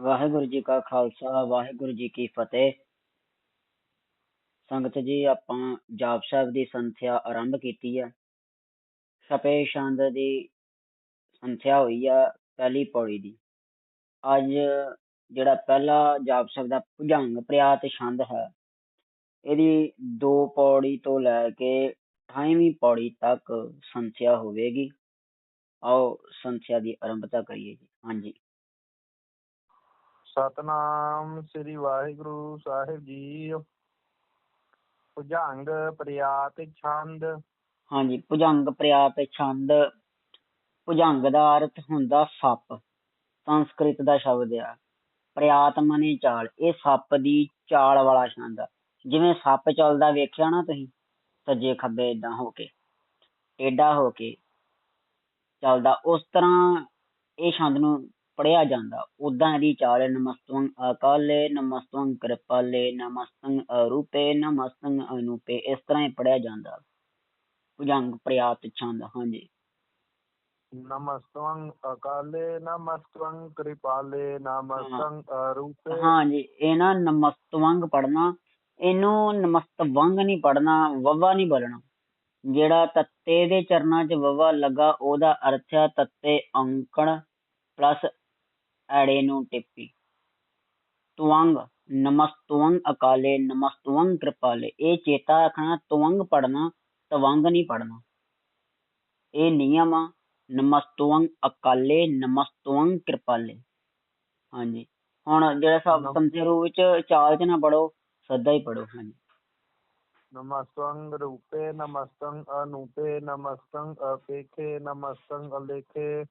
ਵਾਹਿਗੁਰੂ ਜੀ ਕਾ ਖਾਲਸਾ, ਵਾਹਿਗੁਰੂ ਜੀ ਕੀ ਫਤਿਹ। ਸੰਗਤ ਜੀ, ਆਪਾਂ ਜਾਪ ਸਾਹਿਬ ਦੀ ਸੰਥਿਆ ਆਰੰਭ ਕੀਤੀ ਹੈ ਛਪੇ ਛੰਦ ਦੀ ਸੰਥਿਆ ਹੋਈ ਆ, ਪਹਿਲੀ ਪੌੜੀ ਦੀ। ਅੱਜ ਜਿਹੜਾ ਪਹਿਲਾ ਜਾਪ ਸਾਹਿਬ ਦਾ ਭੁਜੰਗ, ਪ੍ਰਿਆਤ ਛੰਦ ਹੈ, ਇਹਦੀ ਦੋ ਪੌੜੀ ਤੋਂ ਲੈ ਕੇ 28ਵੀਂ ਪੌੜੀ ਤੱਕ ਸੰਥਿਆ ਹੋਵੇਗੀ। ਆਓ ਸੰਥਿਆ ਦੀ ਆਰੰਭਤਾ ਕਰੀਏ ਜੀ। ਹਾਂਜੀ। ਸਤਨਾਮ ਸ੍ਰੀ ਵਾਹਿਗੁਰੂ ਸਾਹਿਬ ਜੀ। ਭੁਜੰਗ ਪ੍ਰਿਆਤ ਛੰਦ। ਹਾਂਜੀ, ਭੁਜੰਗ ਪ੍ਰਿਆਤ ਛੰਦ। ਭੁਜੰਗ ਦਾ ਅਰਥ ਹੁੰਦਾ ਸੱਪ, ਸੰਸਕ੍ਰਿਤ ਦਾ ਸ਼ਬਦ ਆ। ਪ੍ਰਿਆਤ ਮਨੇ ਚਾਲ, ਇਹ ਸੱਪ ਦੀ ਚਾਲ ਵਾਲਾ ਛੰਦ ਆ। ਜਿਵੇਂ ਸੱਪ ਚੱਲਦਾ ਵੇਖਿਆ ਨਾ ਤੁਸੀਂ, ਸੱਜੇ ਖੱਬੇ ਇਦਾਂ ਹੋ ਕੇ, ਟੇਢਾ ਹੋ ਕੇ ਚੱਲਦਾ, ਉਸ ਤਰ੍ਹਾਂ ਇਹ ਛੰਦ ਨੂੰ ਪੜਿਆ ਜਾਂਦਾ। ਉਦਾਂ ਇਹਦੀ ਚਾਲ ਨਮਸਤਵੰ ਅਕਾਲੇ ਨਮਸਤਵੰ ਕਿਰਪਾਲੇ ਨਮਸਤੰ ਅਰੂਪੇ ਨਮਸਤੰ ਅਨੂਪੇ। ਇਸ ਤਰ੍ਹਾਂ ਹੀ ਪੜਿਆ ਜਾਂਦਾ। ਭੁਜੰਗ ਪ੍ਰਿਆਤ ਛੰਦ ਹਾਂਜੀ। ਨਮਸਤਵੰ ਅਕਾਲੇ ਨਮਸਤਵੰ ਕਿਰਪਾਲੇ ਨਮਸਤੰ ਅਰੂਪੇ। ਹਾਂਜੀ ਇਹ ਨਾ ਨਮਸਤਵੰਗ ਪੜਨਾ ਇਹਨੂੰ ਨਮਸਤਵੰਗ ਨਹੀਂ ਪੜਨਾ ਵੱਵਾ ਨਹੀਂ ਬੋਲਣਾ। ਜਿਹੜਾ ਤੱਤੇ ਦੇ ਚਰਨਾਂ 'ਚ ਵੱਵਾ ਲੱਗਾ ਉਹਦਾ ਅਰਥ ਹੈ ਤੱਤੇ ਅੰਕਣ ਪਲੱਸ ਐੜੇ ਨੂੰ ਟਿੱਪੀ। ਤੁਵੰਗ ਨਮਸਤਵੰਗ ਅਕਾਲੇ ਨਮਸਤਵੰਗ ਕਿਰਪਾਲੇ। ਇਹ ਚੇਤਾ ਰੱਖਣਾ ਤੁਵੰਗ ਪੜਨਾ ਤਵੰਗ ਨਹੀਂ ਪੜਨਾ ਇਹ ਨਿਯਮ ਆ ਨਮਸਤਵੰਗ ਅਕਾਲੇ ਨਮਸਤਵੰਗ ਕਿਰਪਾਲੇ। ਹਾਂਜੀ। ਹੁਣ ਜਿਹੜਾ ਸਭ ਸੰਤੇ ਰੂਪ ਵਿੱਚ ਚਾਲ ਚ ਨਾ ਪੜੋ ਸਦਾ ਹੀ ਪੜੋ ਹਾਂਜੀ। ਨਮਸਤੰ ਰੂਪੇ ਨਮਸਤੰ ਅਨੂਪੇ ਨਮਸਤੰ ਅਪੇਖੇ ਨਮਸਤੰ ਅਲੇਖੇ।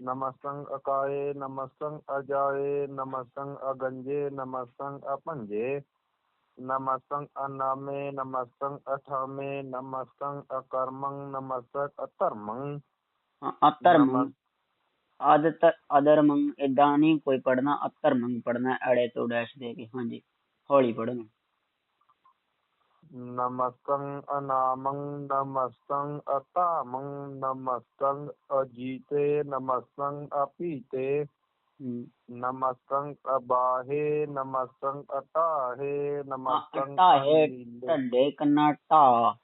ਨਮਸਤੰ ਅਕਾਏ ਨਮਸਤੰ ਅਜਾਏ ਨਮਸਤੰ ਅਗੰਜੇ ਨਮਸਤੰ ਅਪੰਜੇ ਨਮਸਤੰ ਅਨਾਮੇ ਨਮਸਤੰ ਅਠਾਮੇ ਨਮਸਤੰ ਅਕਰਮੰ ਨਮਸਤੰ ਅਧਰਮੰ ਅਧਰਮੰ ਆਦਤ ਅਧਰਮੰ ਇਦਾਂ ਨਹੀਂ ਕੋਈ ਪੜਨਾ ਅਧਰਮੰ ਪੜਨਾ ਅੜੇ ਤੋਂ ਡੈਸ਼ ਦੇ ਕੇ ਹਾਂਜੀ। ਹੌਲੀ ਪੜਨਾ ਨਮਸਤੰ ਅਨਾਮੰ ਨਮਸਤੰ ਅਤਾਮੰ ਨਮਸਤੰ ਅਜੀਤੇ ਨਮਸਤੰ ਅਪੀਤੇ ਨਮਸਤੰ ਅਬਾਹੇ ਨਮਸਤੰ ਅਟਾਹੇ ਨਮਸਤੰ ਅਟਾਹੇ ਢੱਡੇ ਕੰਨਾ ਢਾ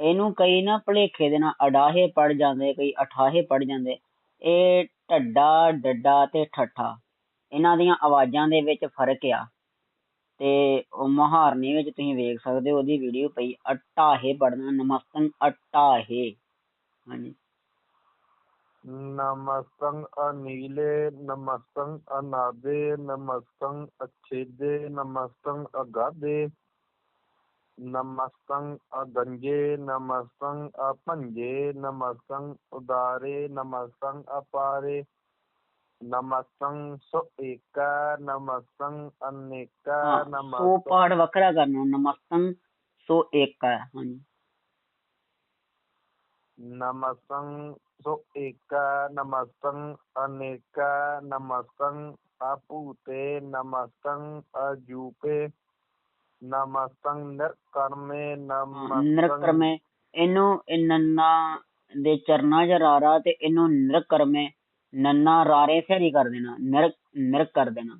ਇਹਨੂੰ ਕਈ ਨਾ ਭਲੇਖੇ ਦੇ ਨਾਲ ਅਡਾਹੇ ਪੜ ਜਾਂਦੇ ਕਈ ਅਠਾਹੇ ਪੜ ਜਾਂਦੇ। ਇਹ ਢੱਡਾ ਡੱਡਾ ਤੇ ਠੱਠਾ। ਇਹਨਾਂ ਦੀਆਂ ਆਵਾਜ਼ਾਂ ਦੇ ਵਿੱਚ ਫ਼ਰਕ ਆ। ਤੇ ਉਹ ਵਿੱਚ ਤੁਸੀਂ ਵੇਖ ਸਕਦੇ ਹੋ, ਉਹਦੀ ਵੀਡੀਓ ਪਈ ਅਟਾਹੇ ਪੜਨਾ ਨਮਸਤੰ ਅਟਾਹੇ ਹਾਂਜੀ। ਨਮਸਤੰ ਅਨੀਲੇ ਨਮਸਤੰ ਅਨਾਦੇ ਨਮਸਤੰ ਅਛੇਦੇ ਨਮਸਤੰ ਅਗਾਦੇ ਨਮਸਤੰ ਅਗੰਜੇ ਨਮਸਤੰ ਅਪੰਜੇ ਨਮਸਤੰ ਉਦਾਰੇ ਨਮਸਤੰ ਅਪਾਰੇ ਨਮਸਤੰ ਸੋ ਏਕਾ ਨਮਸਤੰ ਅਨੇਕਾ ਨਮਸਤੰ ਸੋ ਪਾਠ ਵੱਖਰਾ ਕਰਨਾ ਨਮਸਤੰ ਸੋ ਏਕਾ ਹਾਂਜੀ। ਨਮਸਤੰ ਸੋ ਏਕਾ ਨਮਸਤੰ ਅਨੇਕਾ ਨਮਸਤੰ ਆਪੂਤੇ ਨਮਸਤੰ ਅਜੂਪੇ ਨਮਸਤੰ ਨਿਰਕਰਮੇ ਨਮਸਤੰ ਨਿਰਕਰਮੇ ਇਹਨੂੰ ਨੰਨਾ ਦੇ ਚਰਨਾਂ 'ਚ ਰਾਰਾ ਤੇ ਇਹਨੂੰ ਨਿਰਕਰਮੇ ਨੰਨਾ ਰਾਰੇ ਸਹਰੀ ਕਰ ਦੇਣਾ ਨਿਰ ਨਿਰ ਕਰ ਦੇਣਾ।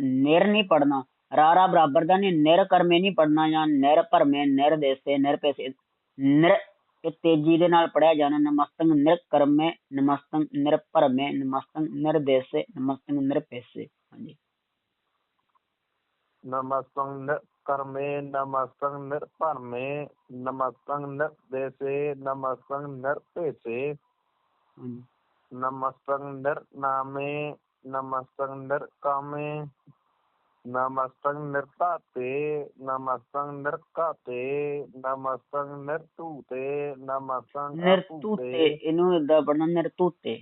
ਨਿਰ ਨਹੀਂ ਪੜਨਾ ਰਾਰਾ ਬਰਾਬਰ ਦਾ ਨਹੀਂ ਨਿਰ ਕਰਮੇ ਨਹੀਂ ਪੜਨਾ ਜਾਂ ਨਿਰ ਭਰਮੇ ਨਿਰ ਦੇਸੇ ਨਿਰ ਪੈਸੇ। ਨਿਰ ਇਹ ਤੇਜ਼ੀ ਦੇ ਨਾਲ ਪੜਿਆ ਜਾਣਾ ਨਮਸਤੰ ਨਿਰ ਕਰਮੇ ਨਮਸਤੰ ਨਿਰ ਭਰਮੇ ਨਮਸਤੰ ਨਿਰ ਦੇਸੇ ਨਮਸਤੰ ਨਿਰ ਪੈਸੇ। ਹਾਂਜੀ। ਨਮਸਤੰ ਨਿਰ ਕਰਮੇ ਨਮਸਤੰ ਨਿਰ ਭਰਮੇ ਨਮਸਤੰ ਨਿਰ ਦੇਸੇ ਨਮਸਤੰ ਨਿਰ ਪੈਸੇ। ਹਾਂਜੀ। ਨਮਸਤੰ ਨਿਰ ਨਾਮੇ ਨਮਸਤੰ ਨਿਰ ਕਾਮੇ ਨਮਸਤੰ ਨਿਰਤਾਤੇ ਨਮਸਤੰ ਨਿਰਕਾਤੇ ਨਮਸਤੰ ਨਿਰਤੂਤੇ ਨਮਸਤੰ ਨਿਰਤੂਤੇ ਇਹਨੂੰ ਇਦਾਂ ਪੜਨਾ ਨਿਰਤੂਤੇ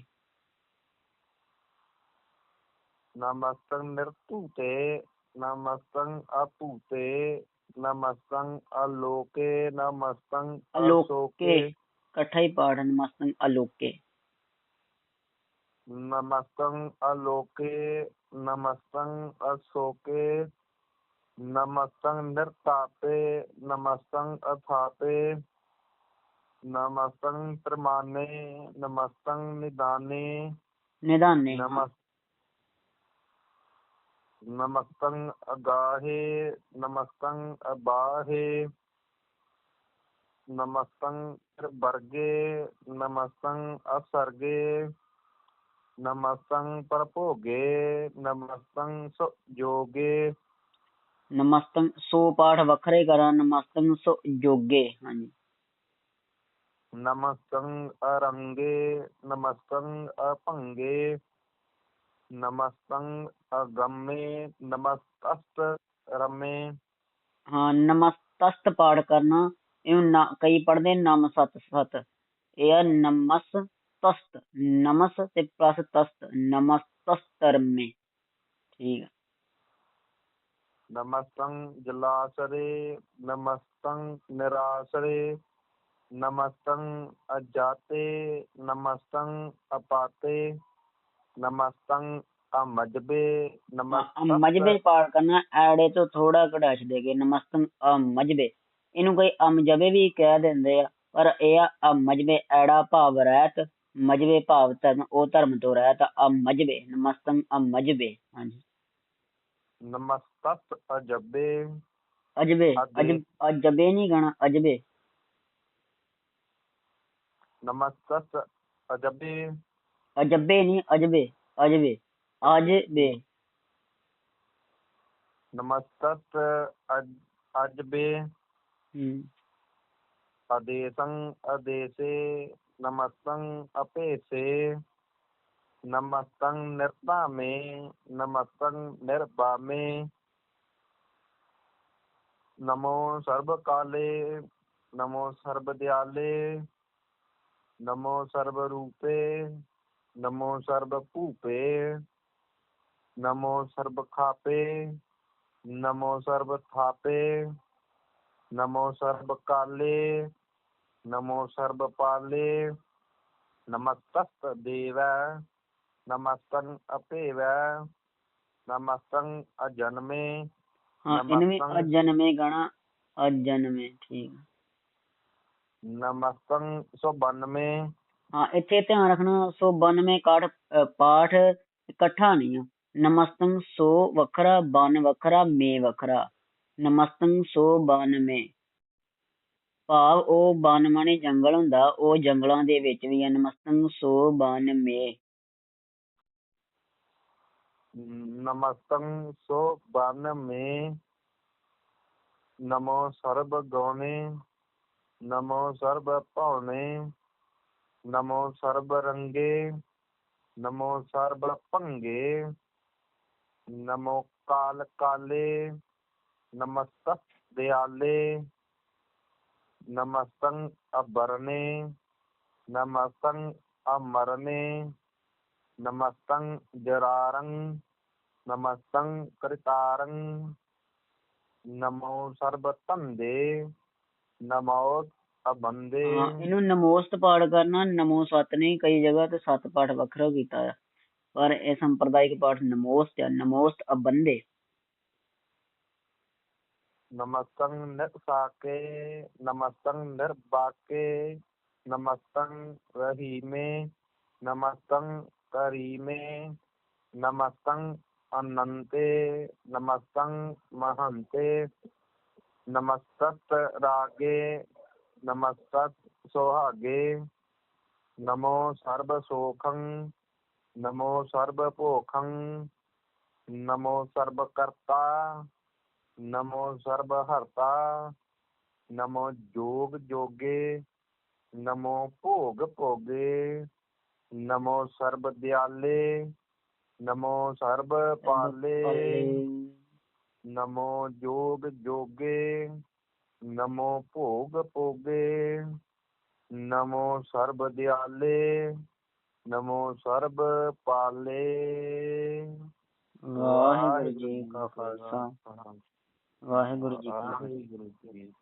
ਨਮਸਤੰ ਨਿਰਤੂਤੇ ਨਮਸਤੰ ਆਪੂਤੇ ਨਮਸਤੰ ਅਲੋਕੇ ਨਮਸਤੰ ਅਲੋਕੇ ਇਕੱਠਾ ਹੀ ਪਾਠ ਨਮਸਤੰ ਅਲੋਕੇ ਨਮਸਤੰ ਅਲੋਕੇ ਨਮਸਤੰ ਅਸੋਕੇ ਨਮਸਤੰ ਨਿਰਤਾਪੇ ਨਮਸਤੰ ਅਥਾਪੇ ਨਮਸਤੰ ਪ੍ਰਮਾਨੇ ਨਮਸਤੰ ਨਿਦਾਨੇ ਨਿਦਾਨੇ ਨਮਸ ਨਮਸਤੰ ਅਗਾਹੇ ਨਮਸਤੰ ਅਬਾਹੇ ਨਮਸਤੰ ਵਰਗੇ ਨਮਸਤੰ ਅਸਰਗੇ ਨਮਸਤੰ ਪਰਭੋਗੇ ਨਮਸਤੰ ਸੁਜੋਗੇ ਨਮਸਤੰ ਸੋ ਪਾਠ ਵੱਖਰੇ ਕਰਾਂ ਨਮਸਤੰ ਸੋ ਜੋਗੇ ਹਾਂਜੀ ਨਮਸਤੰ ਅਰੰਗੇ ਨਮਸਤੰ ਅਭੰਗੇ ਨਮਸਤੰ ਅਗੰਮੇ ਨਮਸਤਸਤ ਰਮੇ ਹਾਂ ਨਮਸਤਸਤ ਪਾਠ ਕਰਨਾ ਇਹਨੂੰ ਨਾ ਕਈ ਪੜ੍ਹਦੇ ਨਮ ਸਤ ਸਤ ਇਹ ਆ ਨਮਸ ਤਸਤ ਨਮਸ ਤੇ ਪਲਸ ਤਸਤ ਨਮਸਤਸਤਰਮੇ ਠੀਕ ਆ ਨਮਸਤੰ ਜਲਾਸਰੇ ਨਮਸਤੰ ਨਿਰਾਸਰੇ ਨਮਸਤੰ ਅਜਾਤੇ ਨਮਸਤੰ ਅਪਾਤੇ ਨਮਸਤੰ ਅਮਜਬੇ ਨਮਸਤੰ ਮਜਬੇ ਪਾਠ ਕਰਨਾ ਐੜੇ ਤੋਂ ਥੋੜਾ ਕਢਾਸ਼ ਦੇ ਕੇ ਨਮਸਤੰ ਅਮਜਬੇ ਇਹਨੂੰ ਕੋਈ ਅਮਜਬੇ ਵੀ ਕਹਿ ਦਿੰਦੇ ਆ ਪਰ ਇਹ ਆ ਅਮਜਬੇ ਐੜਾ ਭਾਵ ਰਹਿਤ ਮਜਬੇ ਭਾਵ ਧਰਮ ਉਹ ਧਰਮ ਤੋਂ ਰਹਿਤ ਅਮਜਬੇ ਨਮਸਤੰ ਅਮਜਬੇ ਹਾਂਜੀ। ਨਮਸਤਸ ਅਜਬੇ। ਅਜਬੇ ਅਜੇ। ਅਜਬ ਨਹੀਂ ਗਾਣਾ ਅਜਬੇ। ਨਮਸਤਸ ਅਜਬੇ। ਅਜਬੇ ਨਹੀਂ ਅਜਬੇ ਅਜਬੇ ਅਜਬੇ। ਨਮਸਤਸ ਅਜ- ਅਜਬੇ। ਹਮ, ਅਦੇਸੰ ਅਦੇਸੇ। ਨਮਸਤੰ ਅਪੇਸੇ ਨਮਸਤੰ ਨਿਰਭਾਮੇ ਨਮਸਤੰ ਨਿਰਭਾਮੇ ਨਮੋ ਸਰਬ ਕਾਲੇ ਨਮੋ ਸਰਬ ਦਿਆਲੇ ਨਮੋ ਸਰਬ ਰੂਪੇ ਨਮੋ ਸਰਬ ਭੂਪੇ ਨਮੋ ਸਰਬ ਨਮੋ ਸਰਬ ਕਾਲੇ ਨਮੋ ਸਰਬ ਪਾਲੇ ਨਮਸਤਸਤ ਦੇਵੈ ਨਮਸਤੰ ਅਪੇਵੈ ਨਮਸਤੰ ਅਜਨਮੇ ਠੀਕ। ਨਮਸਤੰ ਸੁਬਨਮੇ ਹਾਂ ਇੱਥੇ ਧਿਆਨ ਰੱਖਣਾ ਸੋ 92 ਕਾਠ ਪਾਠ ਇਕੱਠਾ ਨਹੀਂ ਆ ਨਮਸਤੰ ਸੋ ਵੱਖਰਾ ਬਨ ਵੱਖਰਾ ਮੇ ਵੱਖਰਾ ਨਮਸਤੰ ਸੋ 92 ਭਾਵ ਉਹ ਬਨਮਣੇ ਜੰਗਲ ਹੁੰਦਾ, ਉਹ ਜੰਗਲਾਂ ਦੇ ਵਿੱਚ ਵੀ ਆ ਨਮਸਤੰ ਸੋ 92 ਨਮਸਤੰ ਸੁਬਨਮੇ ਨਮੋ ਸਰਬ ਗਉਨੇ ਨਮੋ ਸਰਬ ਭਉਨੇ ਨਮੋ ਸਰਬ ਰੰਗੇ, ਨਮੋ ਸਰਬ ਭੰਗੇ, ਨਮੋ ਕਾਲ ਕਾਲੇ ਨਮਸਤਸ ਦਿਆਲੇ ਨਮਸਤੰ ਅਬਰਨੇ ਨਮਸਤੰ ਅਮਰਨੇ ਨਮਸਤੰ ਜਰਾਰੰ ਨਮਸਤੰ ਕ੍ਰਿਤਾਰੰ ਨਮੋ ਸਰਬ ਧੰਦੇ ਨਮੋ ਅਬੰਦੇ ਇਹਨੂੰ ਨਮੋਸਤ ਪਾਠ ਕਰਨਾ ਨਮੋ ਸਤ ਨਹੀਂ ਕਈ ਜਗ੍ਹਾ ਤੇ ਸਤ ਪਾਠ ਵੱਖਰਾ ਕੀਤਾ ਆ ਪਰ ਇਹ ਸੰਪਰਦਾਇਕ ਪਾਠ ਨਮੋਸਤ ਆ ਨਮੋਸਤ ਅਬੰਦੇ ਨਮਸਤੰ ਨਿਰਸਾਕੇ ਨਮਸਤੰ ਨਿਰਬਾਕੇ ਨਮਸਤੰ ਰਹੀਮੇ ਨਮਸਤੰ ਕਰੀਮੇ ਨਮਸਤੰ ਅਨੰਤੇ ਨਮਸਤੰ ਮਹੰਤੇ ਨਮਸਤਤ ਰਾਗੇ ਨਮਸਤਤ ਸੁਹਾਗੇ ਨਮੋ ਸਰਬ ਸੋਖੰ ਨਮੋ ਸਰਬ ਭੋਖੰ ਨਮੋ ਸਰਬ ਕਰਤਾ ਨਮੋ ਸਰਬ ਹਰਤਾ ਨਮੋ ਜੋਗ ਜੋਗੇ ਨਮੋ ਭੋਗ ਭੋਗੇ ਨਮੋ ਸਰਬ ਦਿਆਲੇ ਨਮੋ ਸਰਬ ਪਾਲੇ ਨਮੋ ਜੋਗ ਜੋਗੇ ਨਮੋ ਭੋਗ ਭੋਗੇ ਨਮੋ ਸਰਬ ਦਿਆਲੇ ਨਮੋ ਸਰਬ ਪਾਲੇ। ਵਾਹਿਗੁਰੂ ਜੀ ਕਾ ਖਾਲਸਾ। ਵਾਹਿਗੁਰੂ ਜੀ ਕੀ ਫਤਿਹ ਵਾਹਿਗੁਰੂ ਜੀ ਕੀ